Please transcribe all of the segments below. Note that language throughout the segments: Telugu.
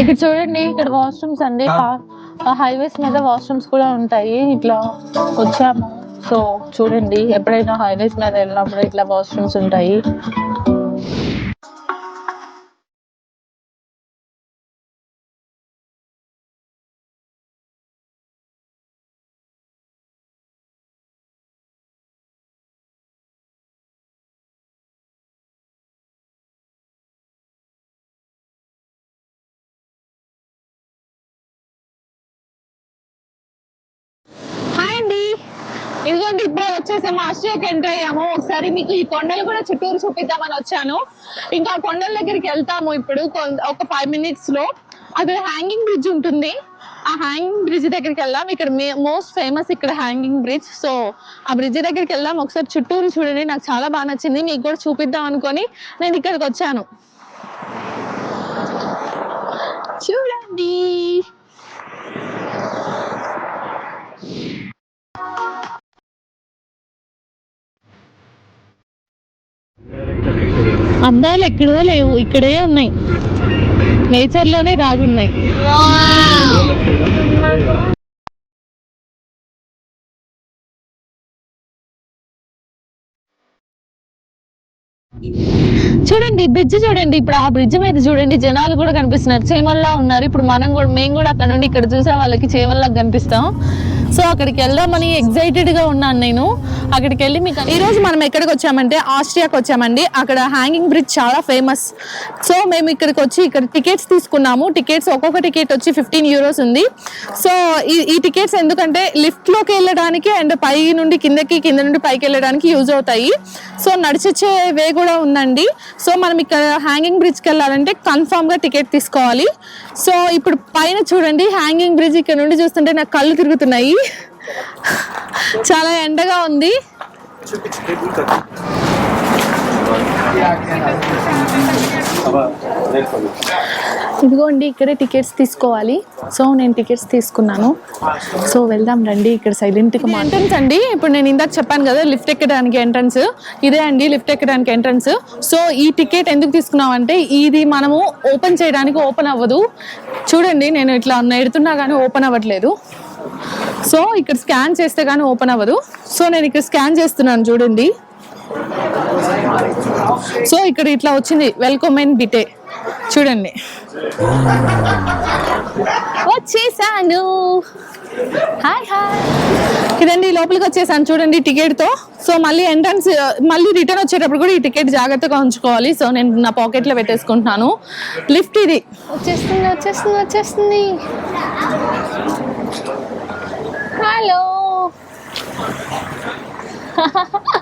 ఇక్కడ చూడండి ఇక్కడ వాష్రూమ్స్ అండి. హైవేస్ మీద వాష్రూమ్స్ కూడా ఉంటాయి. ఇట్లా వచ్చాము. సో చూడండి ఎప్పుడైనా హైవేస్ మీద వెళ్ళినప్పుడు ఇట్లా వాష్రూమ్స్ ఉంటాయి. ఇదిగోండి ఇప్పుడే వచ్చేసాము. ఆస్ట్రియాకి ఎంటర్ అయ్యాము. ఒకసారి మీకు ఈ కొండలు కూడా చుట్టూరు చూపిద్దామని వచ్చాను. ఇంకా ఆ కొండల దగ్గరికి వెళ్తాము ఇప్పుడు. ఒక ఫైవ్ మినిట్స్లో. అక్కడ హ్యాంగింగ్ బ్రిడ్జ్ ఉంటుంది. ఆ హ్యాంగింగ్ బ్రిడ్జ్ దగ్గరికి వెళ్దాం. ఇక్కడ మోస్ట్ ఫేమస్ ఇక్కడ హ్యాంగింగ్ బ్రిడ్జ్ సో ఆ బ్రిడ్జ్ దగ్గరికి వెళ్దాం. ఒకసారి చుట్టూరు చూడండి. నాకు చాలా బాగా నచ్చింది. మీకు కూడా చూపిద్దాం అనుకొని నేను ఇక్కడికి వచ్చాను. చూడండి. అందాలు ఎక్కడో లేవు ఇక్కడే ఉన్నాయి. నేచర్లోనే రాగున్నాయి. చూడండి బ్రిడ్జ్ చూడండి ఇప్పుడు ఆ బ్రిడ్జ్ మీద చూడండి జనాలు కూడా కనిపిస్తున్నారు. చేమల్లా ఉన్నారు. ఇప్పుడు మనం కూడా మేము కూడా అక్కడ నుండి ఇక్కడ చూసే వాళ్ళకి చేమల్లా కనిపిస్తాం. సో అక్కడికి వెళ్దామని ఎక్సైటెడ్గా ఉన్నాను నేను. అక్కడికి వెళ్ళి మీకు ఈ రోజు మనం ఎక్కడికి వచ్చామంటే ఆస్ట్రియాకి వచ్చామండి. అక్కడ హ్యాంగింగ్ బ్రిడ్జ్ చాలా ఫేమస్ సో మేము ఇక్కడికి వచ్చి ఇక్కడ టికెట్స్ తీసుకున్నాము. టికెట్స్ ఒక్కొక్క టికెట్ వచ్చి ఫిఫ్టీన్ యూరోస్ ఉంది. సో ఈ ఈ టికెట్స్ ఎందుకంటే లిఫ్ట్లోకి వెళ్ళడానికి అండ్ పై నుండి కిందకి కింద నుండి పైకి వెళ్ళడానికి యూజ్ అవుతాయి. సో నడిచొచ్చే వే కూడా ఉందండి. సో మనం ఇక్కడ హ్యాంగింగ్ బ్రిడ్జ్కి వెళ్ళాలంటే కన్ఫామ్గా టికెట్ తీసుకోవాలి. సో ఇప్పుడు పైన చూడండి హ్యాంగింగ్ బ్రిడ్జ్ ఇక్కడ నుండి చూస్తుంటే నాకు కళ్ళు తిరుగుతున్నాయి. చాలా ఎండగా ఉంది. ఇదిగోండి ఇక్కడే టికెట్స్ తీసుకోవాలి. సో నేను టికెట్స్ తీసుకున్నాను. సో వెళ్దాం రండి ఇక్కడ సైలెంట్గా ఎంట్రన్స్ అండి. ఇప్పుడు నేను ఇందాక చెప్పాను కదా లిఫ్ట్ ఎక్కడానికి ఎంట్రన్స్ ఇదే అండి లిఫ్ట్ ఎక్కడానికి ఎంట్రన్స్ సో ఈ టికెట్ ఎందుకు తీసుకున్నాం అంటే ఇది మనము ఓపెన్ చేయడానికి ఓపెన్ అవ్వదు. చూడండి నేను ఇట్లా ఎడుతున్నా కానీ ఓపెన్ అవ్వట్లేదు. సో ఇక్కడ స్కాన్ చేస్తే కానీ ఓపెన్ అవ్వదు. సో నేను ఇక్కడ స్కాన్ చేస్తున్నాను చూడండి. సో ఇక్కడ ఇట్లా వచ్చింది వెల్కమ్ అండ్ బిటే చూడండి. వచ్చేసాను. Hi hi. ఇదండి లోపలికి వచ్చేసాను చూడండి టికెట్తో. సో మళ్ళీ ఎంట్రన్స్ మళ్ళీ రిటర్న్ వచ్చేటప్పుడు కూడా ఈ టికెట్ జాగ్రత్తగా ఉంచుకోవాలి. సో నేను నా పాకెట్లో పెట్టేసుకుంటున్నాను. లిఫ్ట్ ఇది. వచ్చేస్తుంది వచ్చేస్తుంది వచ్చేస్తుంది. Hello!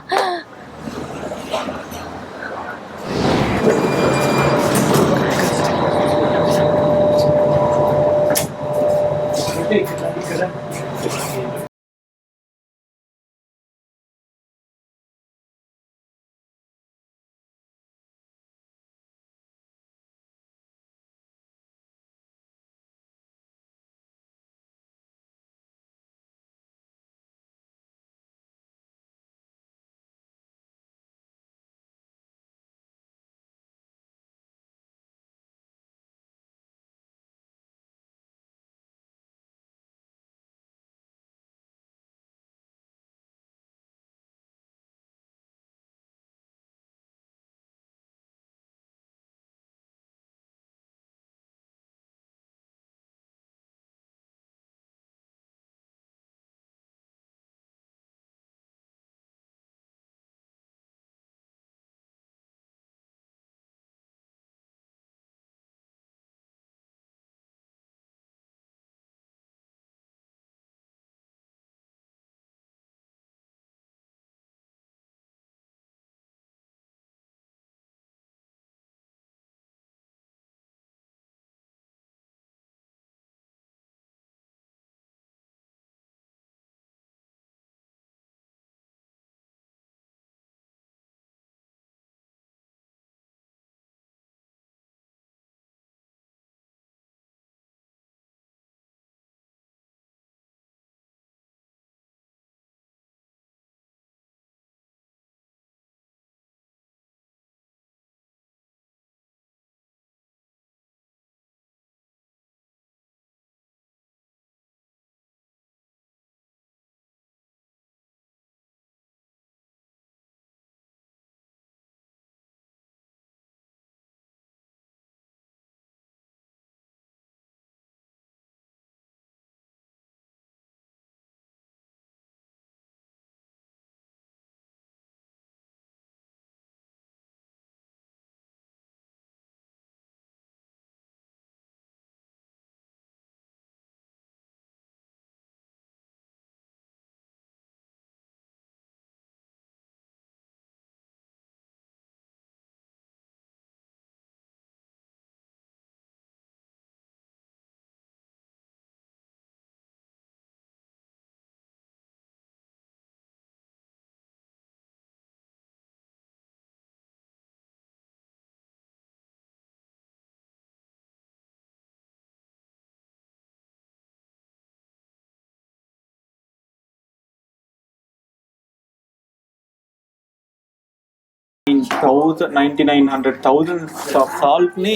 Nine thousand ninety nine hundred thousands of సాల్ట్ని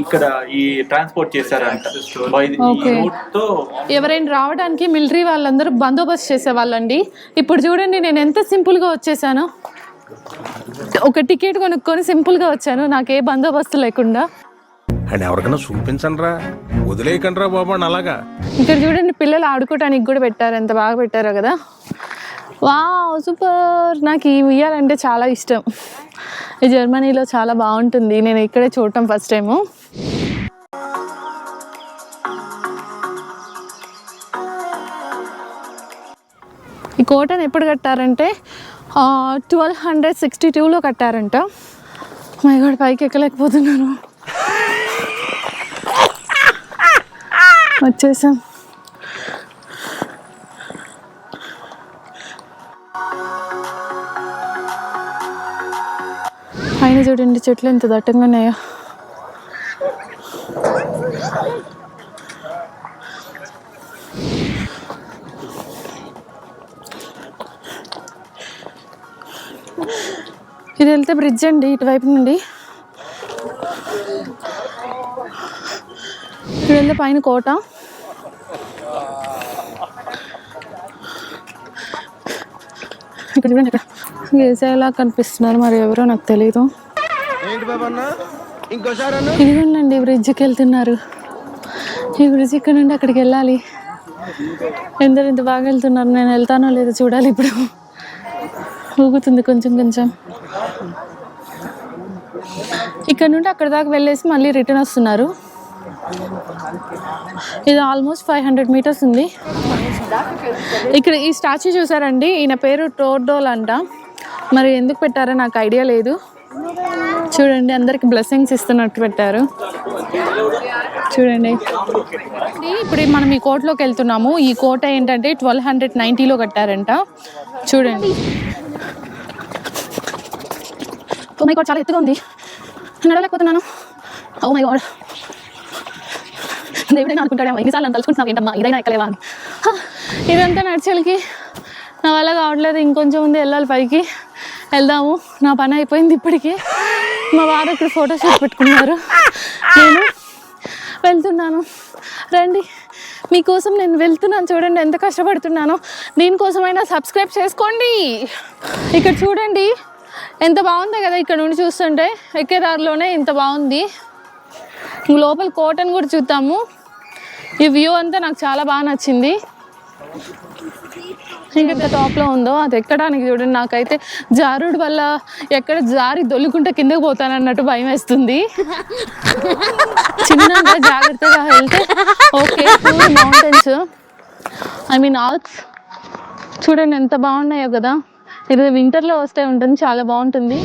ఇక్కడ ఈ ట్రాన్స్పోర్ట్ చేశారంట. బై ఈ route తో ఎవరైనా రావడానికి మిలిటరీ వాళ్ళందరూ బందోబస్తు చేసేవాళ్ళండి. ఇప్పుడు చూడండి నేను ఎంత సింపుల్గా వచ్చేసాను. ఒక టికెట్ కొనుక్కొని సింపుల్గా వచ్చాను. నాకు ఏ బందోబస్తు లేకుండా. అండ్ ఎవరికైనా చూపించండి రా వదిలేయకండి రా బాబు అని అలాగా. ఇక్కడ చూడండి పిల్లలు ఆడుకోవడానికి కూడా పెట్టారు. ఎంత బాగా పెట్టారో కదా. Wow super. నాకు ఈ ఉయ్యాలంటే చాలా ఇష్టం. ఈ జర్మనీలో చాలా బాగుంటుంది. నేను ఇక్కడే చూడటం ఫస్ట్ టైము. ఈ కోటను ఎప్పుడు కట్టారంటే ట్వెల్వ్ హండ్రెడ్ సిక్స్టీ టూలో కట్టారంట. మై గాడ్ పైకి ఎక్కలేకపోతున్నాను వచ్చేసాం. పైన చూడండి చెట్లు ఎంత దట్టంగా ఉన్నాయో. ఇది వెళ్తే బ్రిడ్జ్ అండి ఇటువైపు నుండి. ఇది వెళ్తే పైన కోట. ఇక్కడ చూడండి ఇక్కడ వేసేలా కనిపిస్తున్నారు మరి ఎవరో నాకు తెలియదు ఏంటి బాబు అన్న? ఇంకోసారి అన్న? ఇదిగోండి బ్రిడ్జ్కి వెళ్తున్నారు. ఈ బ్రిడ్జ్ ఇక్కడ నుండి అక్కడికి వెళ్ళాలి. ఎందరు ఇంత బాగా వెళ్తున్నారు. నేను వెళ్తానో లేదో చూడాలి ఇప్పుడు. ఊగుతుంది కొంచెం కొంచెం. ఇక్కడ నుండి అక్కడ దాకా వెళ్ళేసి మళ్ళీ రిటర్న్ వస్తున్నారు. ఇది ఆల్మోస్ట్ ఫైవ్ హండ్రెడ్ మీటర్స్ ఉంది. ఇక్కడ ఈ స్టాచ్యూ చూసారండి? ఈయన పేరు టోర్డోల్ అంట. మరి ఎందుకు పెట్టారో నాకు ఐడియా లేదు. చూడండి అందరికి బ్లెస్సింగ్స్ ఇస్తున్నట్టు పెట్టారు. చూడండి. ఇప్పుడు మనం ఈ కోటలోకి వెళ్తున్నాము. ఈ కోట ఏంటంటే ట్వెల్వ్ హండ్రెడ్ నైంటీలో కట్టారంట. చూడండి. ఓ మై గాడ్ చాలా ఎత్తుగా ఉంది. నడవలేకపోతున్నాను. Oh my god. దేవుడైనా అనుకుంటాడేమో. ఎన్నిసార్లు నన్ను తలుచుకుంటున్నావు ఏంటమ్మా? ఇదైనా ఎక్కలేవా అని. ఇదంతా నడిచేళ్ళకి నా వల్ల కావట్లేదు. ఇంకొంచెం ఉంది వెళ్ళాలి పైకి. వెళ్దాము. నా పని అయిపోయింది ఇప్పటికీ. మా వారు ఇక్కడ ఫోటో షూట్ పెట్టుకున్నారు. నేను వెళ్తున్నాను. రండి. మీకోసం నేను వెళ్తున్నాను చూడండి ఎంత కష్టపడుతున్నానో. దీనికోసమైనా సబ్స్క్రైబ్ చేసుకోండి. ఇక్కడ చూడండి ఎంత బాగుందో కదా ఇక్కడ నుండి చూస్తుంటే. ఎక్కే దారిలోనే ఇంత బాగుంది. లోపల కోటను కూడా చూద్దాము. ఈ వ్యూ అంతా నాకు చాలా బాగా నచ్చింది. ఇంకెంత టాప్లో ఉందో అది ఎక్కడానికి చూడండి నాకైతే జారుడు వల్ల ఎక్కడ జారి దొల్లుకుంటే కిందకి పోతానన్నట్టు భయం వేస్తుంది. చిన్నగా జాగ్రత్తగా వెళ్తే okay mountains I mean Alps చూడండి ఎంత బాగున్నాయో కదా. ఇది వింటర్లో వస్తే ఉంటుంది చాలా బాగుంటుంది.